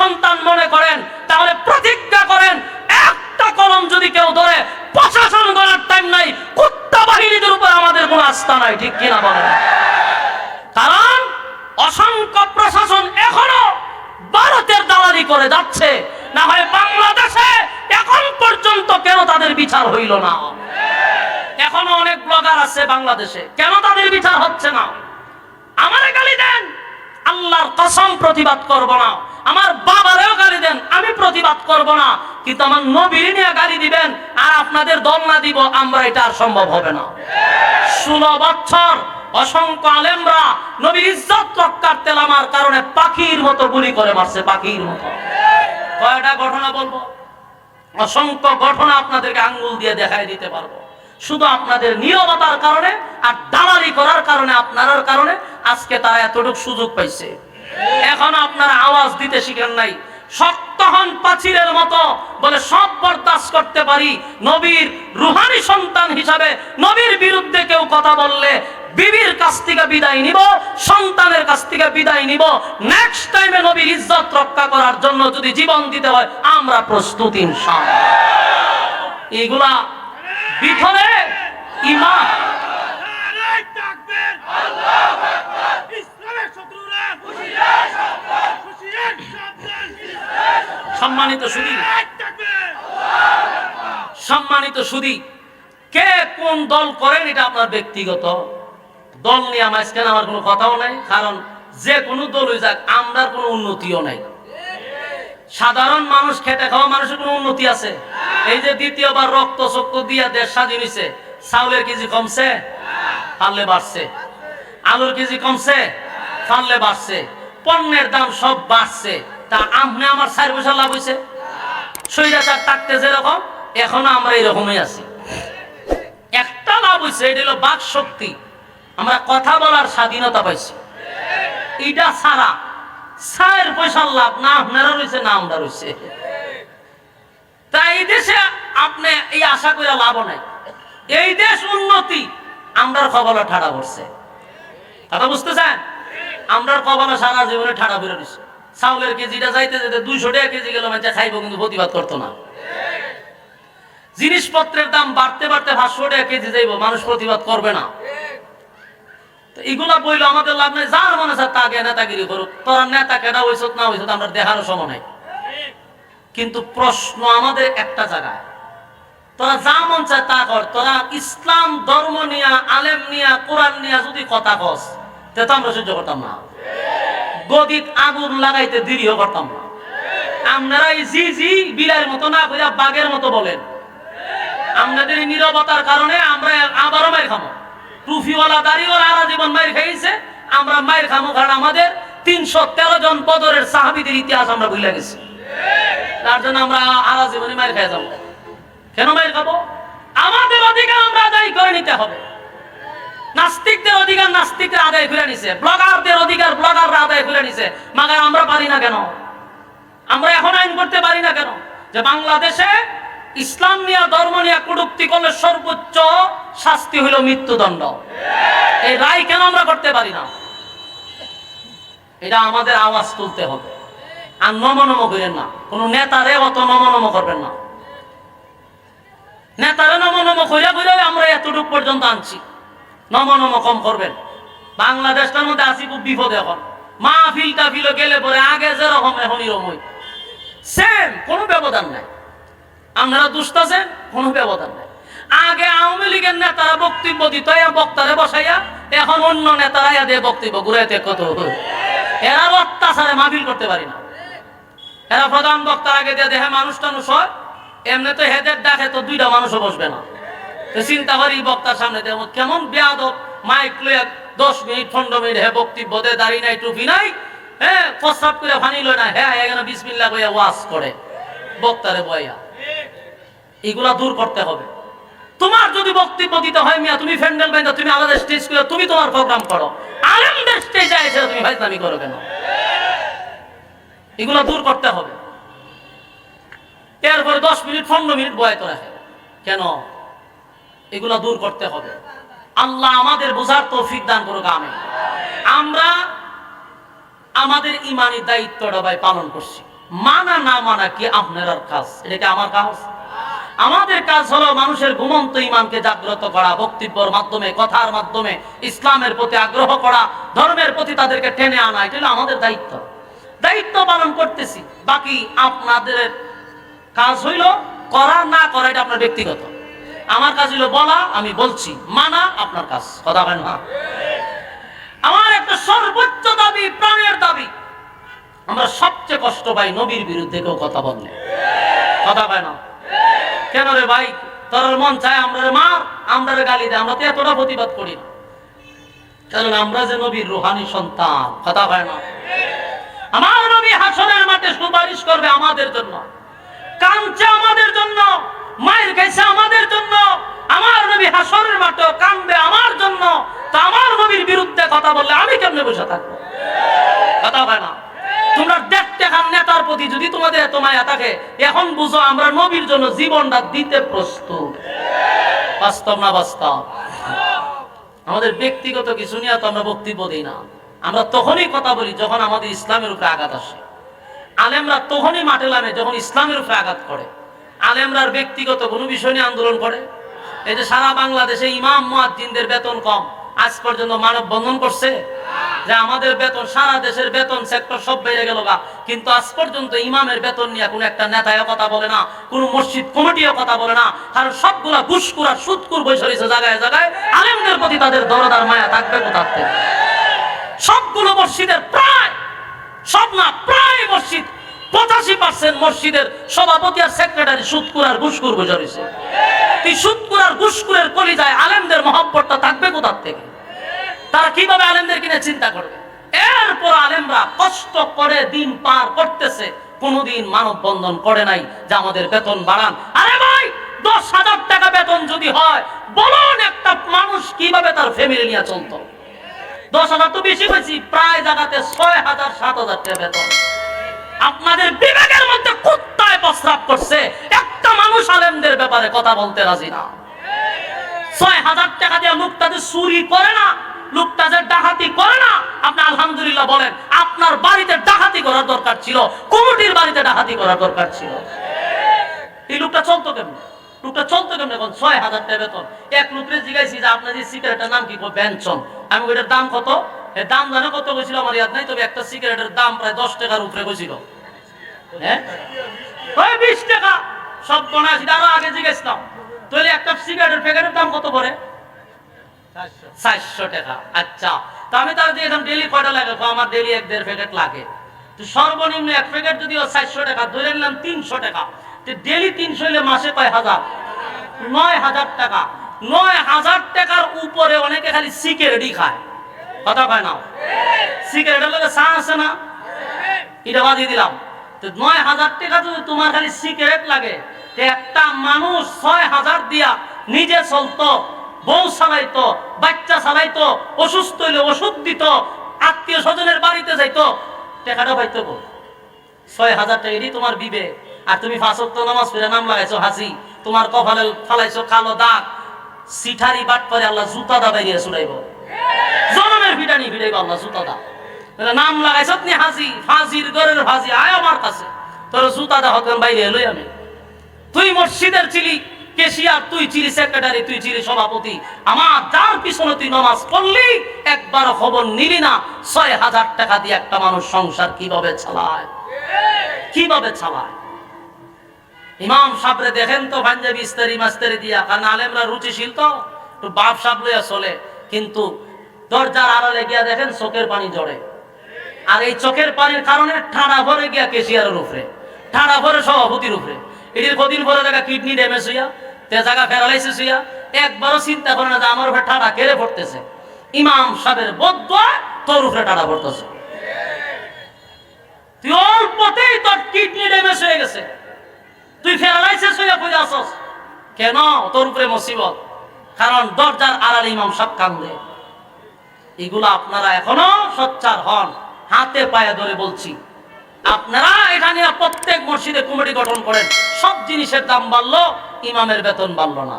সন্তান মনে করেন, তাহলে প্রতিজ্ঞা করেন, একটা কলম যদি কেউ ধরে, প্রশাসন করার টাইম নাই, কুত্তা বাহিনীদের উপর আমাদের কোনো আস্থা নাই, ঠিক কিনা বলেন? কারণ অসংখ্য প্রশাসন এখনও ভারতের দালালি করে যাচ্ছে, না হয় বাংলাদেশে এখন পর্যন্ত কেন তাদের বিচার হইল না? এখনও অনেক ব্লগার আছে বাংলাদেশে, কেন তাদের বিচার হচ্ছে না? আমারে গালি দেন, আল্লাহর কসম প্রতিবাদ করব না। আমার বাবারেও গালি দেন, আমি প্রতিবাদ করব না। কিন্তু আমার নবীর নিয়ে গালি দিবেন, আর আপনাদের দল না দিব, আমরা এটা আর সম্ভব হবে না। ষোলো বছর অসংখ্য আলেমরা নবীর ইজ্জত রক্ষার তেলামার কারণে পাখির মতো গুলি করে মারছে, পাখির মতো। কয়টা ঘটনা বলব? অসংখ্য ঘটনা আপনাদেরকে আঙ্গুল দিয়ে দেখাই দিতে পারব। শুধু আপনাদের নিয়মতার কারণে আর দালালি করার কারণে আপনার কারণে আজকে তারা এতটুকু সুযোগ পাইছে। এখন আপনারা আওয়াজ দিতে শিখেন নাই। শক্ত হন পাচিরের মতো বলে সব বরদাস্ত করতে পারি। নবীর রুহানি সন্তান হিসাবে নবীর বিরুদ্ধে কেউ কথা বললে বিবির কাছ থেকে বিদায় নিব, সন্তানের কাছ থেকে বিদায় নিব। নেক্সট টাইমে নবীর ইজ্জত রক্ষা করার জন্য যদি জীবন দিতে হয়, আমরা প্রস্তুত এগুলা ভিতরে ইসলামের শত্রুরা হুশিয়ার সাবধান হুশিয়ার সাবধান সম্মানিত সুদী। সম্মানিত সুদী। কে কোন দল করেন এটা আপনার ব্যক্তিগত। দল নিয়ে আমার আজকে আমার কোনো কথাও নাই, কারণ যে কোনো দলই যাক, আমরার কোনো উন্নতিও নাই। সাধারণ মানুষ খেটে খাওয়া মানুষের কোনো উন্নতি আছে? এই যে দ্বিতীয়বার রক্ত চক্ত দিয়া দেশ স্বাধীন হয়েছে চাউলের কেজি কমছে? পারলে বাড়ছে। আলুর কেজি কমছে? পারলে বাড়ছে। পণ্যের দাম সব বাড়ছে। তা আমনে আমার চার পয়সা লাভ হয়েছে সৈরাচার থাকতে যেরকম, এখনও আমরা এরকমই আছি। একটা লাভ হয়েছে এটা হলো বাক শক্তি। আমরা কথা বলার স্বাধীনতা পাইছি। এটা ছাড়া চার পয়সার লাভ না আপনারা রয়েছে না আমরা রয়েছে তাই এই দেশে আপনি এই আশা করে লাভ নাই। এই দেশ উন্নতি, আমরার কবলা ঠাড়া পড়ছে। কথা বুঝতেছেন? আমরার কবলা সারা জীবনে ঠাড়া দিচ্ছে চাউলের কেজিটা যাইতে যেতে দুইশো টাকা কেজি গেল মানে খাইবো কিন্তু প্রতিবাদ করতো না। জিনিসপত্রের দাম বাড়তে বাড়তে পাঁচশো টাকা কেজি যাইব, মানুষ প্রতিবাদ করবে না। এগুলা বইলো, আমাদের লাভ নাই, যার মনে আছে তাকে নেতাগিরি করুক। তোরা নেতা কেটা হইছত না হইছত আমরা দেখারও সময় নাই। কিন্তু প্রশ্ন আমাদের একটা জায়গায়, তোরা যা মন চায় তা কর, তোরা ইসলাম, ধর্ম নিয়া, আলেম নিয়া, কোরআন নিয়া যদি কথা কস, তে তো আমরা সহ্য করতাম না। গদিত আগুন লাগাইতে দেরিও করতাম না। আপনারা জি জি বিলাইয়ের মতো না কইরা বাঘের মতো বলেন। আপনাদের নীরবতার কারণে আমরা আবারও মাইর খামো। টুফিওয়ালা দাড়িওয়ালা আরা জীবন মাইর খাইছে আমরা মাইর খামো কারণ আমাদের তিনশো তেরো জন বদরের সাহাবিদের ইতিহাস আমরা ভুলে গেছি। তার জন্য আমরা আরা জীবনে মাইর খাই যাব। কেন মাইর খাব? আমাদের অধিকার আমরা আদায় করে নিতে হবে। নাস্তিকরা আদায় নিছে। ব্লগারদের অধিকার ব্লগাররা আদায় নিছে। মাগার আমরা পারি না কেন? আমরা এখন আইন করতে পারি না কেন? যে বাংলাদেশে ইসলাম নিয়ে, ধর্ম নিয়ে কুটুক্তি করলে সর্বোচ্চ শাস্তি হইল মৃত্যুদণ্ড। এই রায় কেন আমরা করতে পারি না? এটা আমাদের আওয়াজ তুলতে হবে। আর নমনম করেন না। কোন নেতারে অত নমনম করবেন না। নেতারে নমনম কইরা কইরা আমরা এতটুকু পর্যন্ত আনছি। নমনম কম করবেন। বাংলাদেশটার মধ্যে আসি খুব বিপদে এখন। মাহফিল টাফিল গেলে পরে আগে যেরকম, এখন এরকম সেম, কোনো ব্যবধান নাই। আপনারা দুষ্ট আছেন, কোনো ব্যবধান নাই। আগে আওয়ামী লীগের নেতারা বক্তব্য দিত বক্তারে বসাইয়া, এখন অন্য নেতারা এদের বক্তব্য ঘুরাইতে কত? এরা অত্যাচারে মাহফিল করতে পারি না। এরা প্রধান বক্তার আগে দিয়ে দেখে মানুষ টানুষ হয় এমনি তো হেদের ডাকে তো দুইটা মানুষও বসবে না। চিন্তা করি বক্তার সামনে কেমন বেয়াদব? মাইক লইয়া দশ মিনিট, পনেরো মিনিট হে বক্তব্য দে, দাড়ি নাই, টুপি নাই হ্যাঁ প্রস্তাব করে ফানি লয় না হ্যাঁ এখানে বিসমিল্লা কইয়া ওয়াজ করে। বক্তারে বইয়া এগুলা দূর করতে হবে। তোমার যদি বক্তব্য দিতে হয় মিয়া, তুমি ফ্যান্ডেল বাইন্দা, তুমি আলাদা স্টেজ করে তুমি তোমার প্রোগ্রাম করো। আনন্দের স্টেজে এসে তুমি ভাইজলামি করো কেন? এগুলা দূর করতে হবে। এরপরে দশ মিনিট, পনেরো মিনিট বয়াত রাখে। কেন? এগুলা দূর করতে হবে। আল্লাহ আমাদের বোঝার তৌফিক দান করুক আমি আমরা আমাদের ইমানি দায়িত্বটা ভাই পালন করছি। মানা না মানা কি আপনার কাজ? এটা কি আমার কাজ? আমাদের কাজ হলো মানুষের ঘুমন্ত ইমানকে জাগ্রত করা, বক্তব্যের মাধ্যমে, কথার মাধ্যমে, ইসলামের প্রতি আগ্রহ করা, ধর্মের প্রতি তাদেরকে টেনে আনা, এটা হলো আমাদের দায়িত্ব। দায়িত্ব পালন করতেছি। বাকি আপনাদের কাজ হইল করা, না করা, এটা আপনার ব্যক্তিগত। আমার কাজ হইল বলা, আমি বলছি মানা আপনার কাজ। কথা বলেন না। আমার একটা সর্বোচ্চ দাবি, প্রাণের দাবি। আমরা সবচেয়ে কষ্ট পাই নবীর বিরুদ্ধে কেউ কথা বললে। কথা পায় না। কেন রে ভাই? তোর মন চায় আমরা মার, আমরা গালি দেয় আমরা তো এতটা প্রতিবাদ করি না। কারণ আমরা যে নবীর রুহানি সন্তান, কথা পায় না। আমার নবী হাসনের মাঠে সুপারিশ করবে আমাদের জন্য। কাঁদছে আমাদের জন্য। মায়ের খাইছে আমাদের জন্য, আমার নবী হাসরের মাঠে কাঁদবে আমার জন্য, তা আমার নবীর বিরুদ্ধে কথা বললে আমি কেমনে বসে থাকব? কথা হয় না। তোমরা দেখতে খান নেতার প্রতি, যদি তোমাদের এত মায়া থাকে, এখন বুঝো আমরা নবীর জন্য জীবনটা দিতে প্রস্তুত। বাস্তব না বাস্তব? আমাদের ব্যক্তিগত কিছু নিয়ে তো আমরা বক্তব্য দিই না। আমরা তখনই কথা বলি যখন আমাদের ইসলামের উপরে আঘাত আসে। আলেমরা তখনই মাঠে নামে যখন ইসলামের উপরে আঘাত করে। আলেমরার ব্যক্তিগত কোনো বিষয় নিয়ে আন্দোলন করে? এই যে সারা বাংলাদেশে ইমাম, মুয়াজ্জিনদের বেতন কম। আজ পর্যন্ত মানব বন্ধন করছে? যে আমাদের বেতন, সারা দেশের বেতন সেক্টর সব বেড়ে গেল গা। কিন্তু আজ পর্যন্ত ইমামের বেতন নিয়ে কোনো একটা নেতায় কথা বলে না, কোনো মসজিদ কমিটিও কথা বলে না। কারণ সবগুলা ঘুষকুরা সুৎকুর বসে রয়েছে জায়গায় জায়গায়। আলেমদের প্রতি তাদের দরদার মায়া থাকবে কোথার সবগুলো মসজিদের প্রায়, সব না, প্রায় মসজিদ পঁচাশি পার্সেন্ট মসজিদের সভাপতি আর সেক্রেটারি সুৎকুর আর ঘুষকুর বসে রয়েছে তুই সুৎকুর আর ঘুষকুরের কলিজায় আলেমদের মহব্বতটা থাকবে কোথার থেকে? তারা কীভাবে আলেমদের কিনে চিন্তা করবে? এরপর আলেমরা কষ্ট করে দিন পার করতেছে, কোনোদিন মানব বন্ধন করে নাই যে আমাদের বেতন বাড়ান। আরে ভাই, দশ হাজার টাকা বেতন যদি হয়, বলুন একটা মানুষ কীভাবে তার ফ্যামিলি নিয়ে চলতো? দশ হাজার তো বেশি হয়েছি, প্রায় জায়গাতে ছয় হাজার, সাত হাজার টাকা বেতন। আপনাদের বিবেকের মধ্যে কুত্তায় প্রস্রাব করছে। একটা মানুষ আলেমদের ব্যাপারে কথা বলতে রাজি না। ছয় হাজার টাকা দিয়ে লোকটা যে চুরি করে না লোকটা যে ডাকাতি করে না। আপনি আলহামদুলিল্লাহ বলেন, আপনার বাড়িতে ডাকাতি করার দরকার ছিল, কমিটির বাড়িতে ডাকাতি করার দরকার ছিল। এই লোকটা চলতো কেমন? লোকটা চলতো কেমন? এখন ছয় হাজার টাকা বেতন। এক লোকরে জিজ্ঞাসি যে আপনার এই সিগারেটের নাম কি? বেঞ্চন আমি ওইটার দাম কত? দাম জানো কত গেছিল আমার ইয়াদ নাই? তবে একটা সিগারেটের দাম প্রায় দশ টাকার উপরে গেছিল হ্যাঁ? বিশ টাকা। সব গণাছি আরও আগে জিজ্ঞেসলাম তাহলে একটা সিগারেটের প্যাকেটের দাম কত পড়ে? চারশো। টাকা। আচ্ছা। তো আমি তার দিয়ে ডেলি কয়টা লাগে? আমার ডেলি এক দেড় প্যাকেট লাগে। তো সর্বনিম্ন এক প্যাকেট যদি চারশো টাকা ধরে নিলাম তিনশো টাকা। তো ডেলি তিনশো হলে মাসে কয় হাজার? নয় হাজার টাকা। নয় হাজার টাকার উপরে অনেকে খালি সিগারেটই খায়। কথা কয় না। সিগারেটের লগে চা আছে না? এটা বাদিয়ে দিলাম। নয় হাজার টাকা যদি তোমার খালি সিগারেট লাগে একটা মানুষ ছয় হাজার দিয়া নিজে চলতো, বউ চালাইতো, বাচ্চা চালাইতো, অসুস্থ হইলে ওষুধ দিত, আত্মীয় স্বজনের বাড়িতে যাইতো, টাকাটা পাইতো? ছয় হাজার টাকা এটি তোমার বিবেক। আর তুমি ফাঁসক্ত নামাজ পড়ে নাম লাগাইছো হাসি তোমার কপালে ফালাইছো কালো দাগ, সিঠারি বাট করে আল্লাহ জুতা দা বাইরে শুনাইব জনমের ভিটানি ভিড়াইব আল্লাহ দা। নাম ফাঁসির ঘরের আয় আমার কাছে। তোর হতেন বাইরে আমি তুই মসজিদের কেশিয়ার, তুই চিলি সেক্রেটারি, তুই চিলি সভাপতি। আমার যার পিছনে তুই পড়লি, একবার খবর নিলি না, ছয় হাজার টাকা দিয়ে একটা মানুষ সংসার কীভাবে চালায়? কীভাবে চালায়? ইমাম সাবরে দেখেন তো, পাঞ্জাবি ইস্তারি মাস্তারি দিয়া, কারণ আলেমরা রুচিশীল তো বাপ সাপ লইয়া চলে। কিন্তু দরজার আড়ালে গিয়া দেখেন চোখের পানি জড়ে আর এই চোখের পানির কারণে ঠাড়া ভরে গিয়া কেশিয়ারের উপরে, ঠাড়া ভরে সভাপতির উপরে। এটির কদিন পরে দেখা কিডনি ড্যামেজ হইয়া, তে জায়গা প্যারালাইসিস হইয়া, একবারও চিন্তা করে না যে আমার উপরে ঠাড়া কেড়ে পড়তেছে। ইমাম সাহেবের বদ্ধ তোর উপরে ঠাড়া পড়তেছে। তুই অল্পতেই তোর কিডনি ড্যামেজ হয়ে গেছে। তুই প্যারালাইসিস হইয়া পড়ে আসস কেন? তোর উপরে মুসিবত। কারণ দরজার আড়ালে ইমাম সব কান্দে। এগুলো আপনারা এখনও সচ্চার হন। হাতে পায়ে ধরে বলছি। আপনারা এটা নিয়ে প্রত্যেক মসজিদে কমিটি গঠন করেন। সব জিনিসের দাম বাড়লো, ইমামের বেতন বাড়লো না।